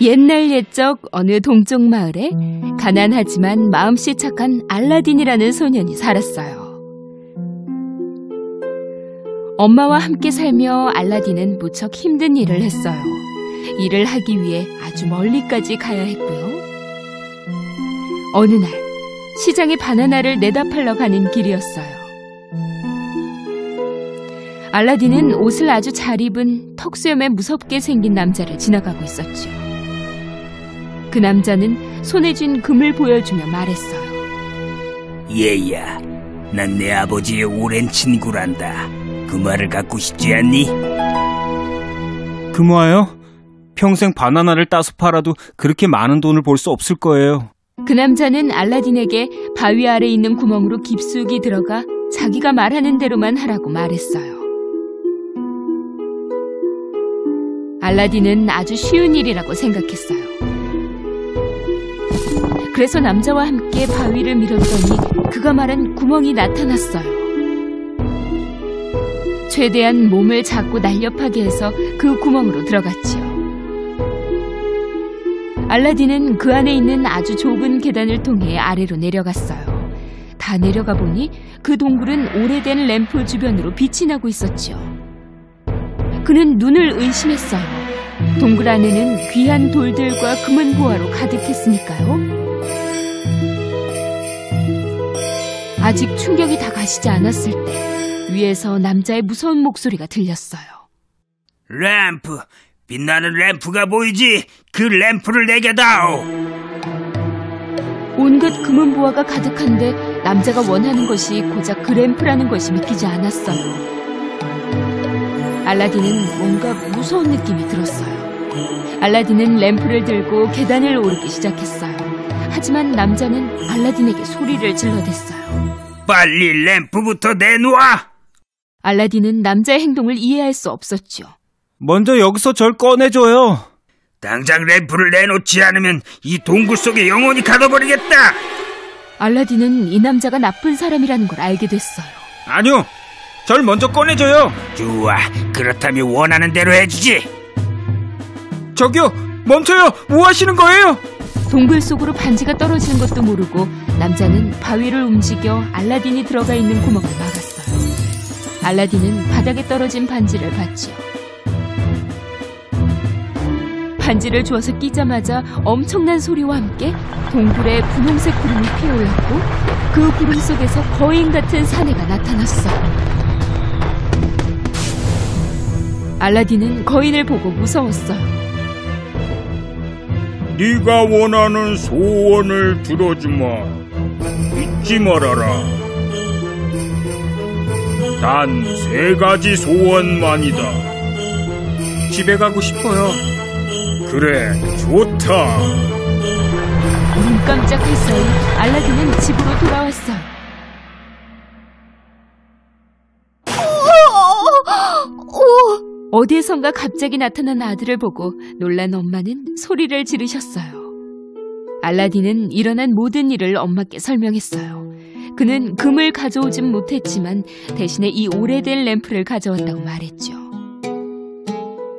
옛날 옛적 어느 동쪽 마을에 가난하지만 마음씨 착한 알라딘이라는 소년이 살았어요. 엄마와 함께 살며 알라딘은 무척 힘든 일을 했어요. 일을 하기 위해 아주 멀리까지 가야 했고요. 어느 날 시장에 바나나를 내다 팔러 가는 길이었어요. 알라딘은 옷을 아주 잘 입은 턱수염에 무섭게 생긴 남자를 지나가고 있었죠. 그 남자는 손에 쥔 금을 보여주며 말했어요. 얘야, 난 내 아버지의 오랜 친구란다. 그 말을 갖고 싶지 않니? 금화요? 평생 바나나를 따서 팔아도 그렇게 많은 돈을 벌 수 없을 거예요. 그 남자는 알라딘에게 바위 아래 있는 구멍으로 깊숙이 들어가 자기가 말하는 대로만 하라고 말했어요. 알라딘은 아주 쉬운 일이라고 생각했어요. 그래서 남자와 함께 바위를 밀었더니 그가 말한 구멍이 나타났어요. 최대한 몸을 작고 날렵하게 해서 그 구멍으로 들어갔지요. 알라딘은 그 안에 있는 아주 좁은 계단을 통해 아래로 내려갔어요. 다 내려가 보니 그 동굴은 오래된 램프 주변으로 빛이 나고 있었지요. 그는 눈을 의심했어요. 동굴 안에는 귀한 돌들과 금은 보화로 가득했으니까요. 아직 충격이 다 가시지 않았을 때 위에서 남자의 무서운 목소리가 들렸어요. 램프, 빛나는 램프가 보이지? 그 램프를 내게 다오. 온갖 금은 보화가 가득한데 남자가 원하는 것이 고작 그 램프라는 것이 믿기지 않았어요. 알라딘은 뭔가 무서운 느낌이 들었어요. 알라딘은 램프를 들고 계단을 오르기 시작했어요. 하지만 남자는 알라딘에게 소리를 질러댔어요. 빨리 램프부터 내놓아! 알라딘은 남자의 행동을 이해할 수 없었죠. 먼저 여기서 절 꺼내줘요. 당장 램프를 내놓지 않으면 이 동굴 속에 영원히 가둬버리겠다! 알라딘은 이 남자가 나쁜 사람이라는 걸 알게 됐어요. 아니요. 절 먼저 꺼내줘요. 좋아, 그렇다면 원하는 대로 해주지! 저기요. 멈춰요. 뭐 하시는 거예요? 동굴 속으로 반지가 떨어지는 것도 모르고 남자는 바위를 움직여 알라딘이 들어가 있는 구멍을 막았어요. 알라딘은 바닥에 떨어진 반지를 봤지요. 반지를 주워서 끼자마자 엄청난 소리와 함께 동굴에 분홍색 구름이 피어올랐고 그 구름 속에서 거인 같은 사내가 나타났어요. 알라딘은 거인을 보고 무서웠어요. 네가 원하는 소원을 들어주마. 잊지 말아라. 단세 가지 소원만이다. 집에 가고 싶어요. 그래, 좋다. 눈 깜짝할 사이 알라딘은 집으로 돌아왔어 어디에선가 갑자기 나타난 아들을 보고 놀란 엄마는 소리를 지르셨어요. 알라딘은 일어난 모든 일을 엄마께 설명했어요. 그는 금을 가져오진 못했지만 대신에 이 오래된 램프를 가져왔다고 말했죠.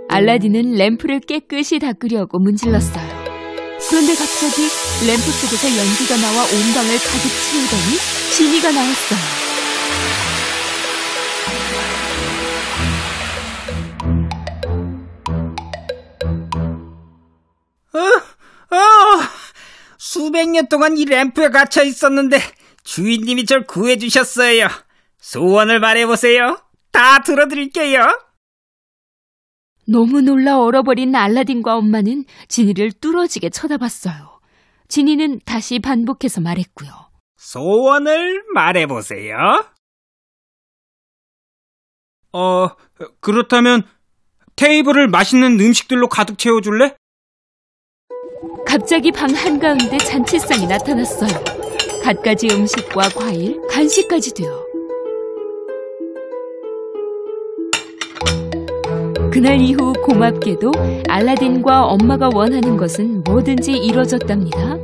알라딘은 램프를 깨끗이 닦으려고 문질렀어요. 그런데 갑자기 램프 속에서 연기가 나와 온 방을 가득 채우더니 지니가 나왔어요. 수백 년 동안 이 램프에 갇혀 있었는데 주인님이 절 구해주셨어요. 소원을 말해보세요. 다 들어드릴게요. 너무 놀라 얼어버린 알라딘과 엄마는 지니를 뚫어지게 쳐다봤어요. 지니는 다시 반복해서 말했고요. 소원을 말해보세요. 어, 그렇다면 테이블을 맛있는 음식들로 가득 채워줄래? 갑자기 방 한가운데 잔치상이 나타났어요. 갖가지 음식과 과일, 간식까지도요. 그날 이후 고맙게도 알라딘과 엄마가 원하는 것은 뭐든지 이뤄졌답니다.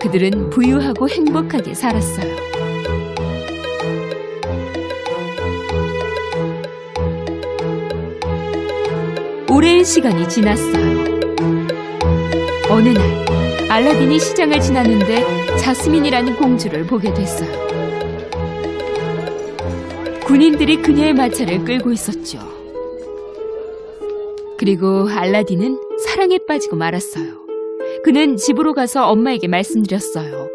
그들은 부유하고 행복하게 살았어요. 오랜 시간이 지났어요. 어느 날 알라딘이 시장을 지나는데 자스민이라는 공주를 보게 됐어요. 군인들이 그녀의 마차를 끌고 있었죠. 그리고 알라딘은 사랑에 빠지고 말았어요. 그는 집으로 가서 엄마에게 말씀드렸어요.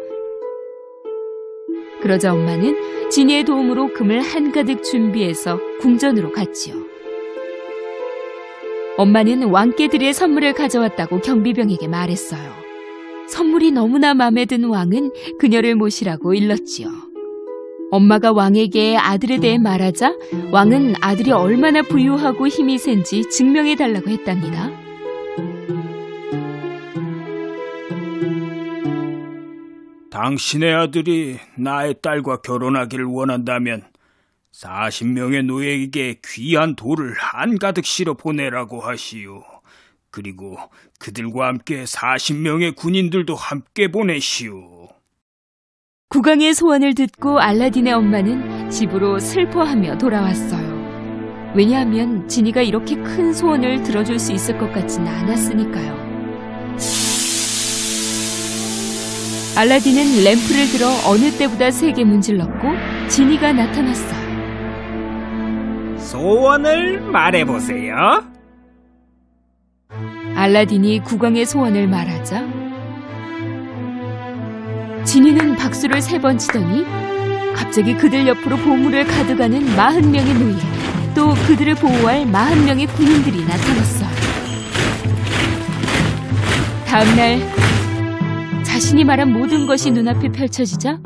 그러자 엄마는 지니의 도움으로 금을 한가득 준비해서 궁전으로 갔지요. 엄마는 왕께 드릴 선물을 가져왔다고 경비병에게 말했어요. 선물이 너무나 마음에 든 왕은 그녀를 모시라고 일렀지요. 엄마가 왕에게 아들에 대해 말하자 왕은 아들이 얼마나 부유하고 힘이 센지 증명해 달라고 했답니다. 당신의 아들이 나의 딸과 결혼하기를 원한다면 40명의 노예에게 귀한 돌을 한가득 실어 보내라고 하시오. 그리고 그들과 함께 40명의 군인들도 함께 보내시오. 국왕의 소원을 듣고 알라딘의 엄마는 집으로 슬퍼하며 돌아왔어요. 왜냐하면 지니가 이렇게 큰 소원을 들어줄 수 있을 것 같지는 않았으니까요. 알라딘은 램프를 들어 어느 때보다 세게 문질렀고 지니가 나타났어요. 소원을 말해보세요. 알라딘이 국왕의 소원을 말하자 지니는 박수를 세 번 치더니 갑자기 그들 옆으로 보물을 가져가는 마흔 명의 노예 또 그들을 보호할 마흔 명의 군인들이 나타났어요. 다음날 자신이 말한 모든 것이 눈앞에 펼쳐지자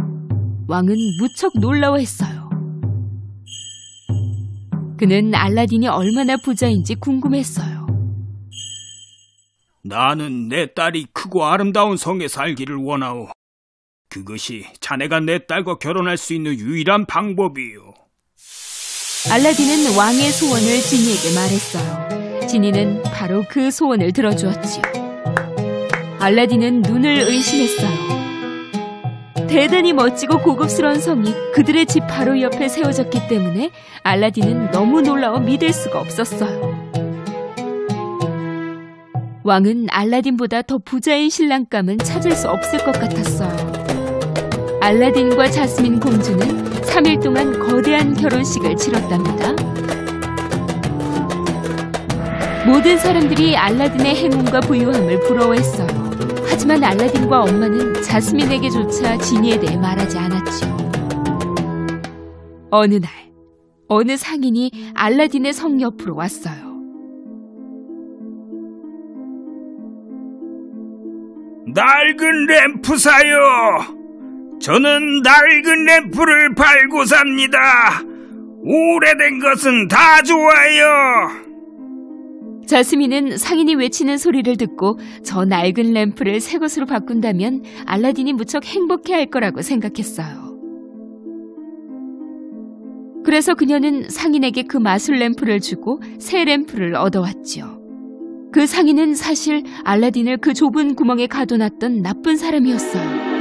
왕은 무척 놀라워했어요. 그는 알라딘이 얼마나 부자인지 궁금했어요. 나는 내 딸이 크고 아름다운 성에 살기를 원하오. 그것이 자네가 내 딸과 결혼할 수 있는 유일한 방법이요. 알라딘은 왕의 소원을 지니에게 말했어요. 지니는 바로 그 소원을 들어주었지요. 알라딘은 눈을 의심했어요. 대단히 멋지고 고급스러운 성이 그들의 집 바로 옆에 세워졌기 때문에 알라딘은 너무 놀라워 믿을 수가 없었어요. 왕은 알라딘보다 더 부자인 신랑감은 찾을 수 없을 것 같았어요. 알라딘과 자스민 공주는 3일 동안 거대한 결혼식을 치렀답니다. 모든 사람들이 알라딘의 행운과 부유함을 부러워했어요. 하지만 알라딘과 엄마는 자스민에게조차 지니에 대해 말하지 않았지요. 어느 날, 어느 상인이 알라딘의 성 옆으로 왔어요. 낡은 램프 사요. 저는 낡은 램프를 팔고 삽니다. 오래된 것은 다 좋아요. 자스민은 상인이 외치는 소리를 듣고 저 낡은 램프를 새 것으로 바꾼다면 알라딘이 무척 행복해 할 거라고 생각했어요. 그래서 그녀는 상인에게 그 마술 램프를 주고 새 램프를 얻어왔지요. 그 상인은 사실 알라딘을 그 좁은 구멍에 가둬놨던 나쁜 사람이었어요.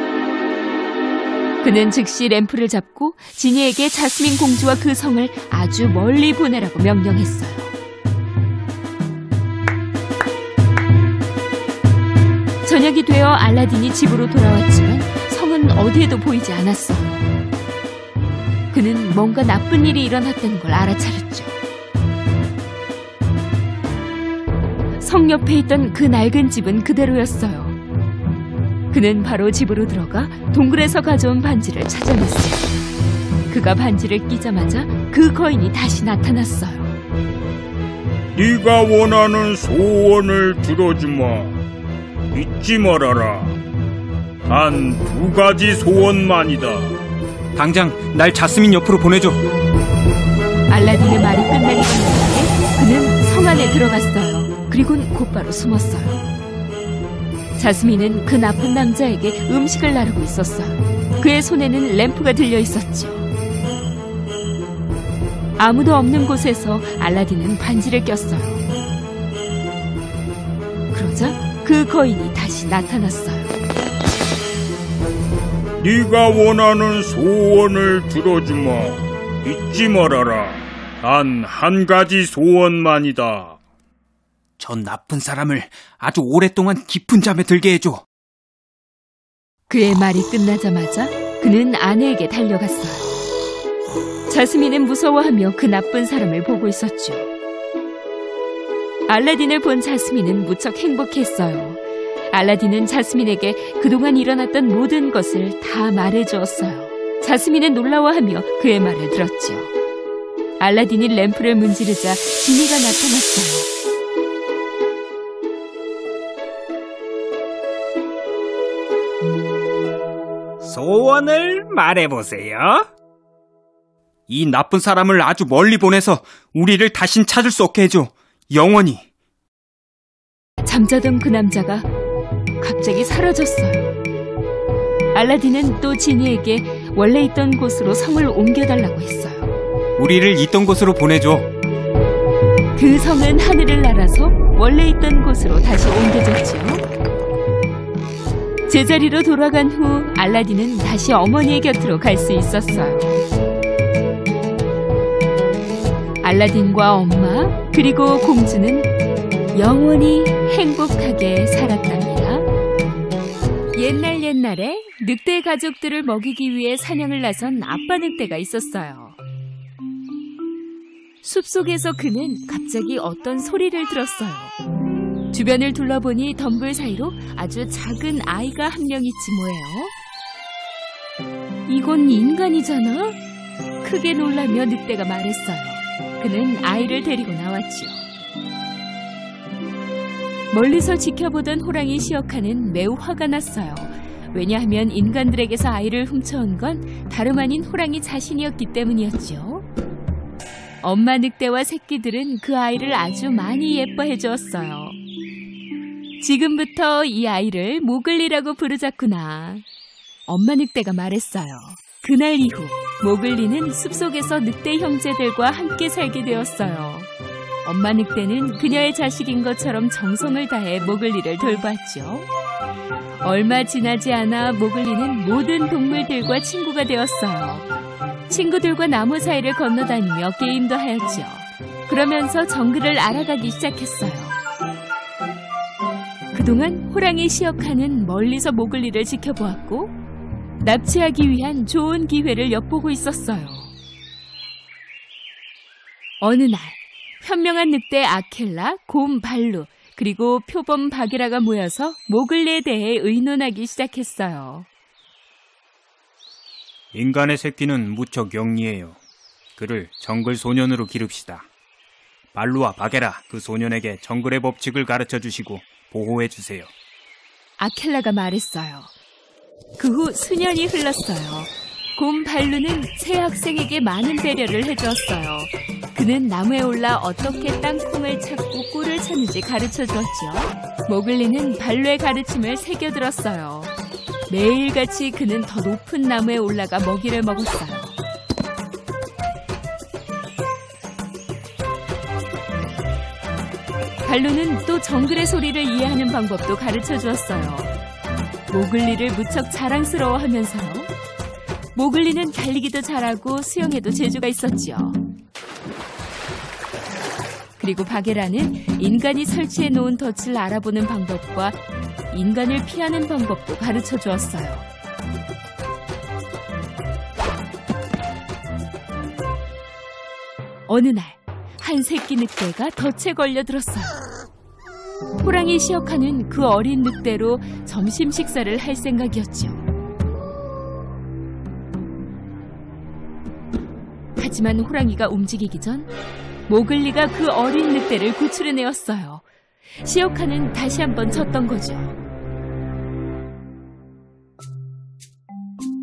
그는 즉시 램프를 잡고 지니에게 자스민 공주와 그 성을 아주 멀리 보내라고 명령했어요. 저녁이 되어 알라딘이 집으로 돌아왔지만 성은 어디에도 보이지 않았어요. 그는 뭔가 나쁜 일이 일어났다는 걸 알아차렸죠. 성 옆에 있던 그 낡은 집은 그대로였어요. 그는 바로 집으로 들어가 동굴에서 가져온 반지를 찾아냈어요. 그가 반지를 끼자마자 그 거인이 다시 나타났어요. 네가 원하는 소원을 들어주마. 잊지 말아라. 단 두 가지 소원만이다. 당장 날 자스민 옆으로 보내줘. 알라딘의 말이 끝나기 전에 그는 성 안에 들어갔어요. 그리곤 곧바로 숨었어요. 자스민은 그 나쁜 남자에게 음식을 나르고 있었어요. 그의 손에는 램프가 들려 있었죠. 아무도 없는 곳에서 알라딘은 반지를 꼈어요. 그 거인이 다시 나타났어요. 네가 원하는 소원을 들어주마. 잊지 말아라. 단한 가지 소원만이다. 전 나쁜 사람을 아주 오랫동안 깊은 잠에 들게 해줘. 그의 말이 끝나자마자 그는 아내에게 달려갔어요. 자스민은 무서워하며 그 나쁜 사람을 보고 있었죠. 알라딘을 본 자스민은 무척 행복했어요. 알라딘은 자스민에게 그동안 일어났던 모든 것을 다 말해 주었어요. 자스민은 놀라워하며 그의 말을 들었죠. 알라딘이 램프를 문지르자 지니가 나타났어요. 소원을 말해보세요. 이 나쁜 사람을 아주 멀리 보내서 우리를 다신 찾을 수 없게 해줘. 영원히. 잠자던 그 남자가 갑자기 사라졌어요. 알라딘은 또 지니에게 원래 있던 곳으로 성을 옮겨달라고 했어요. 우리를 있던 곳으로 보내줘. 그 성은 하늘을 날아서 원래 있던 곳으로 다시 옮겨졌지요. 제자리로 돌아간 후 알라딘은 다시 어머니의 곁으로 갈 수 있었어요. 알라딘과 엄마 그리고 공주는 영원히 행복하게 살았답니다. 옛날 옛날에 늑대 가족들을 먹이기 위해 사냥을 나선 아빠 늑대가 있었어요. 숲속에서 그는 갑자기 어떤 소리를 들었어요. 주변을 둘러보니 덤불 사이로 아주 작은 아이가 한 명 있지 뭐예요. 이건 인간이잖아? 크게 놀라며 늑대가 말했어요. 그는 아이를 데리고 나왔지요. 멀리서 지켜보던 호랑이 시어카는 매우 화가 났어요. 왜냐하면 인간들에게서 아이를 훔쳐온 건 다름 아닌 호랑이 자신이었기 때문이었죠. 엄마 늑대와 새끼들은 그 아이를 아주 많이 예뻐해 주었어요. 지금부터 이 아이를 모글리라고 부르자꾸나. 엄마 늑대가 말했어요. 그날 이후 모글리는 숲속에서 늑대 형제들과 함께 살게 되었어요. 엄마 늑대는 그녀의 자식인 것처럼 정성을 다해 모글리를 돌봤죠. 얼마 지나지 않아 모글리는 모든 동물들과 친구가 되었어요. 친구들과 나무 사이를 건너다니며 게임도 하였죠. 그러면서 정글을 알아가기 시작했어요. 그동안 호랑이 시역하는 멀리서 모글리를 지켜보았고 납치하기 위한 좋은 기회를 엿보고 있었어요. 어느 날 현명한 늑대 아켈라, 곰 발루, 그리고 표범 바게라가 모여서 모글리에 대해 의논하기 시작했어요. 인간의 새끼는 무척 영리해요. 그를 정글 소년으로 기릅시다. 발루와 바게라 그 소년에게 정글의 법칙을 가르쳐 주시고 보호해 주세요. 아켈라가 말했어요. 그 후 수년이 흘렀어요. 곰 발루는 새 학생에게 많은 배려를 해주었어요. 그는 나무에 올라 어떻게 땅콩을 찾고 꿀을 찾는지 가르쳐 주었죠. 모글리는 발루의 가르침을 새겨들었어요. 매일같이 그는 더 높은 나무에 올라가 먹이를 먹었어요. 발루는 또 정글의 소리를 이해하는 방법도 가르쳐 주었어요. 모글리를 무척 자랑스러워 하면서요. 모글리는 달리기도 잘하고 수영에도 재주가 있었지요. 그리고 바게라는 인간이 설치해 놓은 덫을 알아보는 방법과 인간을 피하는 방법도 가르쳐 주었어요. 어느 날, 한 새끼 늑대가 덫에 걸려들었어요. 호랑이 시역하는 그 어린 늑대로 점심 식사를 할 생각이었죠. 하지만 호랑이가 움직이기 전 모글리가 그 어린 늑대를 구출해내었어요. 시어카는 다시 한번 졌던 거죠.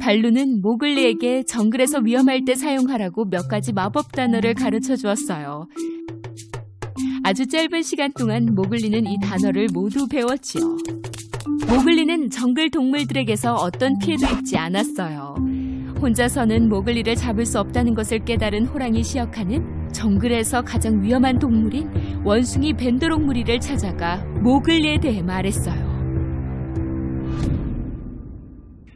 발루는 모글리에게 정글에서 위험할 때 사용하라고 몇 가지 마법 단어를 가르쳐 주었어요. 아주 짧은 시간 동안 모글리는 이 단어를 모두 배웠지요. 모글리는 정글 동물들에게서 어떤 피해도 입지 않았어요. 혼자서는 모글리를 잡을 수 없다는 것을 깨달은 호랑이 시어카는 정글에서 가장 위험한 동물인 원숭이 벤드롱무리를 찾아가 모글리에 대해 말했어요.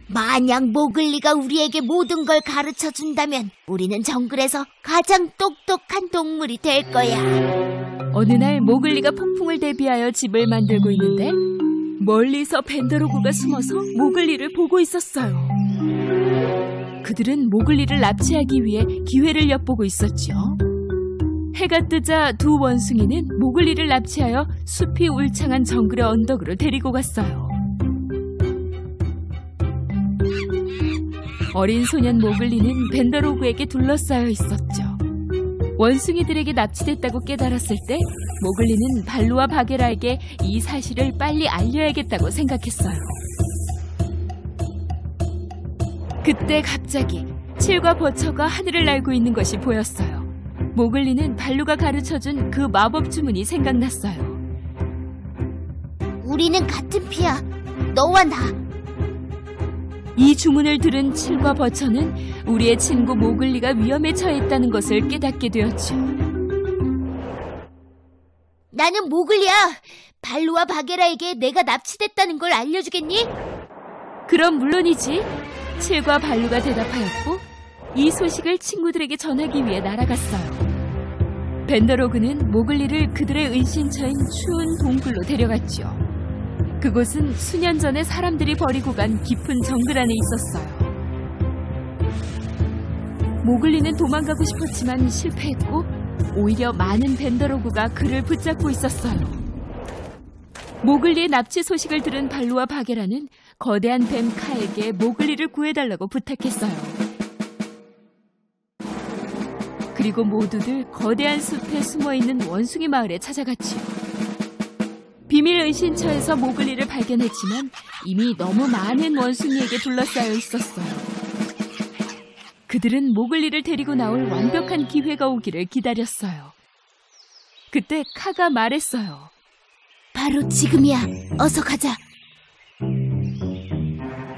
만약 모글리가 우리에게 모든 걸 가르쳐 준다면 우리는 정글에서 가장 똑똑한 동물이 될 거야. 어느 날 모글리가 폭풍을 대비하여 집을 만들고 있는데 멀리서 벤더로그가 숨어서 모글리를 보고 있었어요. 그들은 모글리를 납치하기 위해 기회를 엿보고 있었죠. 해가 뜨자 두 원숭이는 모글리를 납치하여 숲이 울창한 정글의 언덕으로 데리고 갔어요. 어린 소년 모글리는 벤더로그에게 둘러싸여 있었죠. 원숭이들에게 납치됐다고 깨달았을 때 모글리는 발루와 바게라에게 이 사실을 빨리 알려야겠다고 생각했어요. 그때 갑자기 칠과 버처가 하늘을 날고 있는 것이 보였어요. 모글리는 발루가 가르쳐준 그 마법 주문이 생각났어요. 우리는 같은 피야. 너와 나. 이 주문을 들은 칠과 버처는 우리의 친구 모글리가 위험에 처했다는 것을 깨닫게 되었죠. 나는 모글리야. 발루와 바게라에게 내가 납치됐다는 걸 알려주겠니? 그럼 물론이지. 칠과 발루가 대답하였고 이 소식을 친구들에게 전하기 위해 날아갔어요. 벤더로그는 모글리를 그들의 은신처인 추운 동굴로 데려갔죠. 그곳은 수년 전에 사람들이 버리고 간 깊은 정글 안에 있었어요. 모글리는 도망가고 싶었지만 실패했고 오히려 많은 벤더로그가 그를 붙잡고 있었어요. 모글리의 납치 소식을 들은 발루와 바게라는 거대한 뱀 카에게 모글리를 구해달라고 부탁했어요. 그리고 모두들 거대한 숲에 숨어있는 원숭이 마을에 찾아갔지요. 비밀 은신처에서 모글리를 발견했지만 이미 너무 많은 원숭이에게 둘러싸여 있었어요. 그들은 모글리를 데리고 나올 완벽한 기회가 오기를 기다렸어요. 그때 카가 말했어요. 바로 지금이야. 어서 가자.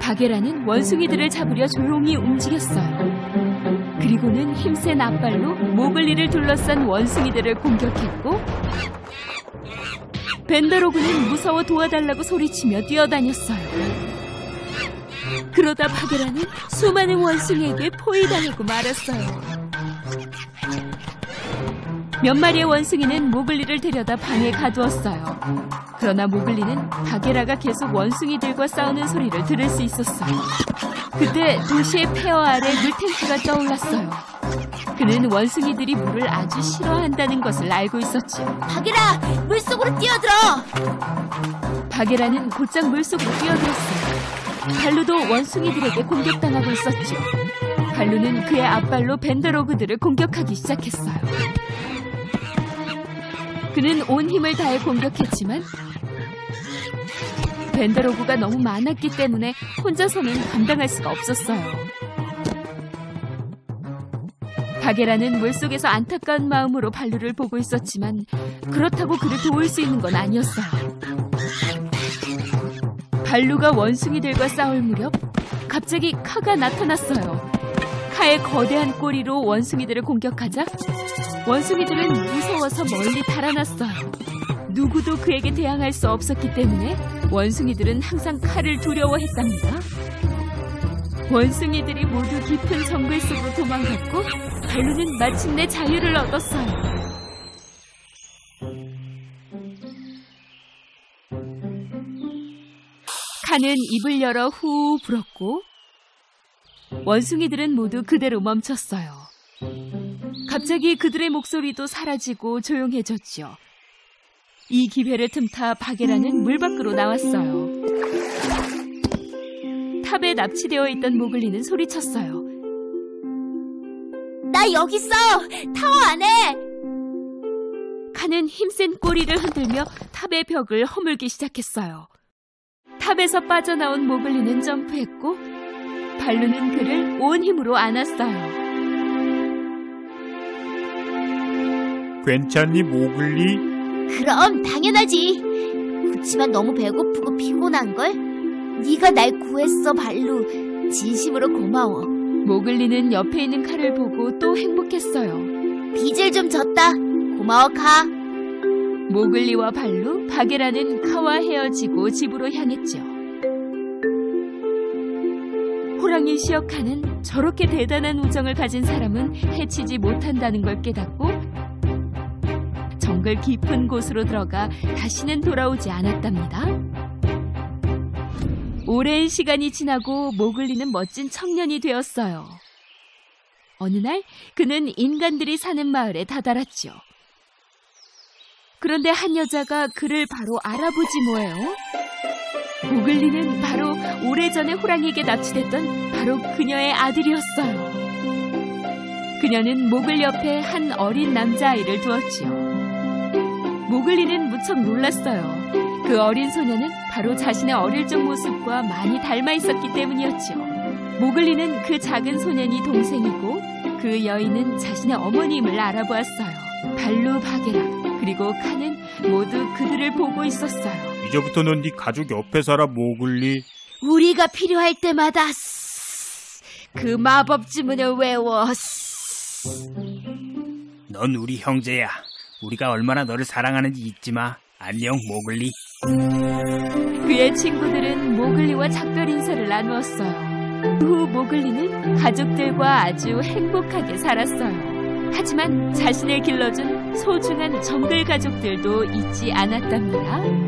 바게라는 원숭이들을 잡으려 조용히 움직였어요. 그리고는 힘센 앞발로 모글리를 둘러싼 원숭이들을 공격했고 벤더로그는 무서워 도와달라고 소리치며 뛰어다녔어요. 그러다 바게라는 수많은 원숭이에게 포위당하고 말았어요. 몇 마리의 원숭이는 모글리를 데려다 방에 가두었어요. 그러나 모글리는 바게라가 계속 원숭이들과 싸우는 소리를 들을 수 있었어요. 그때 도시의 폐허 아래 물탱크가 떠올랐어요. 그는 원숭이들이 물을 아주 싫어한다는 것을 알고 있었죠. 바게라, 물속으로 뛰어들어. 바게라는 곧장 물속으로 뛰어들었어요. 발루도 원숭이들에게 공격당하고 있었죠. 발루는 그의 앞발로 벤더로그들을 공격하기 시작했어요. 그는 온 힘을 다해 공격했지만 벤더로그가 너무 많았기 때문에 혼자서는 감당할 수가 없었어요. 바게라는 물속에서 안타까운 마음으로 발루를 보고 있었지만 그렇다고 그를 도울 수 있는 건 아니었어요. 발루가 원숭이들과 싸울 무렵 갑자기 카가 나타났어요. 카의 거대한 꼬리로 원숭이들을 공격하자 원숭이들은 무서워서 멀리 달아났어요. 누구도 그에게 대항할 수 없었기 때문에 원숭이들은 항상 칼을 두려워했답니다. 원숭이들이 모두 깊은 정글 속으로 도망갔고 발루는 마침내 자유를 얻었어요. 칸은 입을 열어 후 불었고 원숭이들은 모두 그대로 멈췄어요. 갑자기 그들의 목소리도 사라지고 조용해졌죠. 이 기회를 틈타 바게라는 물 밖으로 나왔어요. 탑에 납치되어 있던 모글리는 소리쳤어요. 나 여기 있어. 타워 안에. 칸은 힘센 꼬리를 흔들며 탑의 벽을 허물기 시작했어요. 탑에서 빠져나온 모글리는 점프했고 발루는 그를 온 힘으로 안았어요. 괜찮니 모글리? 그럼 당연하지. 그렇지만 너무 배고프고 피곤한 걸. 네가 날 구했어, 발루. 진심으로 고마워. 모글리는 옆에 있는 칼을 보고 또 행복했어요. 빚을 좀 졌다. 고마워, 카. 모글리와 발루, 바게라는 카와 헤어지고 집으로 향했죠. 호랑이 시어카는 저렇게 대단한 우정을 가진 사람은 해치지 못한다는 걸 깨닫고 정글 깊은 곳으로 들어가 다시는 돌아오지 않았답니다. 오랜 시간이 지나고 모글리는 멋진 청년이 되었어요. 어느 날 그는 인간들이 사는 마을에 다다랐죠. 그런데 한 여자가 그를 바로 알아보지 뭐예요? 모글리는 바로 오래전에 호랑이에게 납치됐던 바로 그녀의 아들이었어요. 그녀는 모글 옆에 한 어린 남자아이를 두었지요. 모글리는 무척 놀랐어요. 그 어린 소녀는 바로 자신의 어릴 적 모습과 많이 닮아 있었기 때문이었지요. 모글리는 그 작은 소년이 동생이고 그 여인은 자신의 어머님을 알아보았어요. 발루 바게라 그리고 칸은 모두 그들을 보고 있었어요. 이제부터는 네 가족 옆에 살아 모글리. 우리가 필요할 때마다 쓰- 그 마법 주문을 외워 쓰- 넌 우리 형제야. 우리가 얼마나 너를 사랑하는지 잊지 마. 안녕, 모글리. 그의 친구들은 모글리와 작별 인사를 나누었어요. 그후 모글리는 가족들과 아주 행복하게 살았어요. 하지만 자신을 길러준 소중한 정글 가족들도 잊지 않았답니다.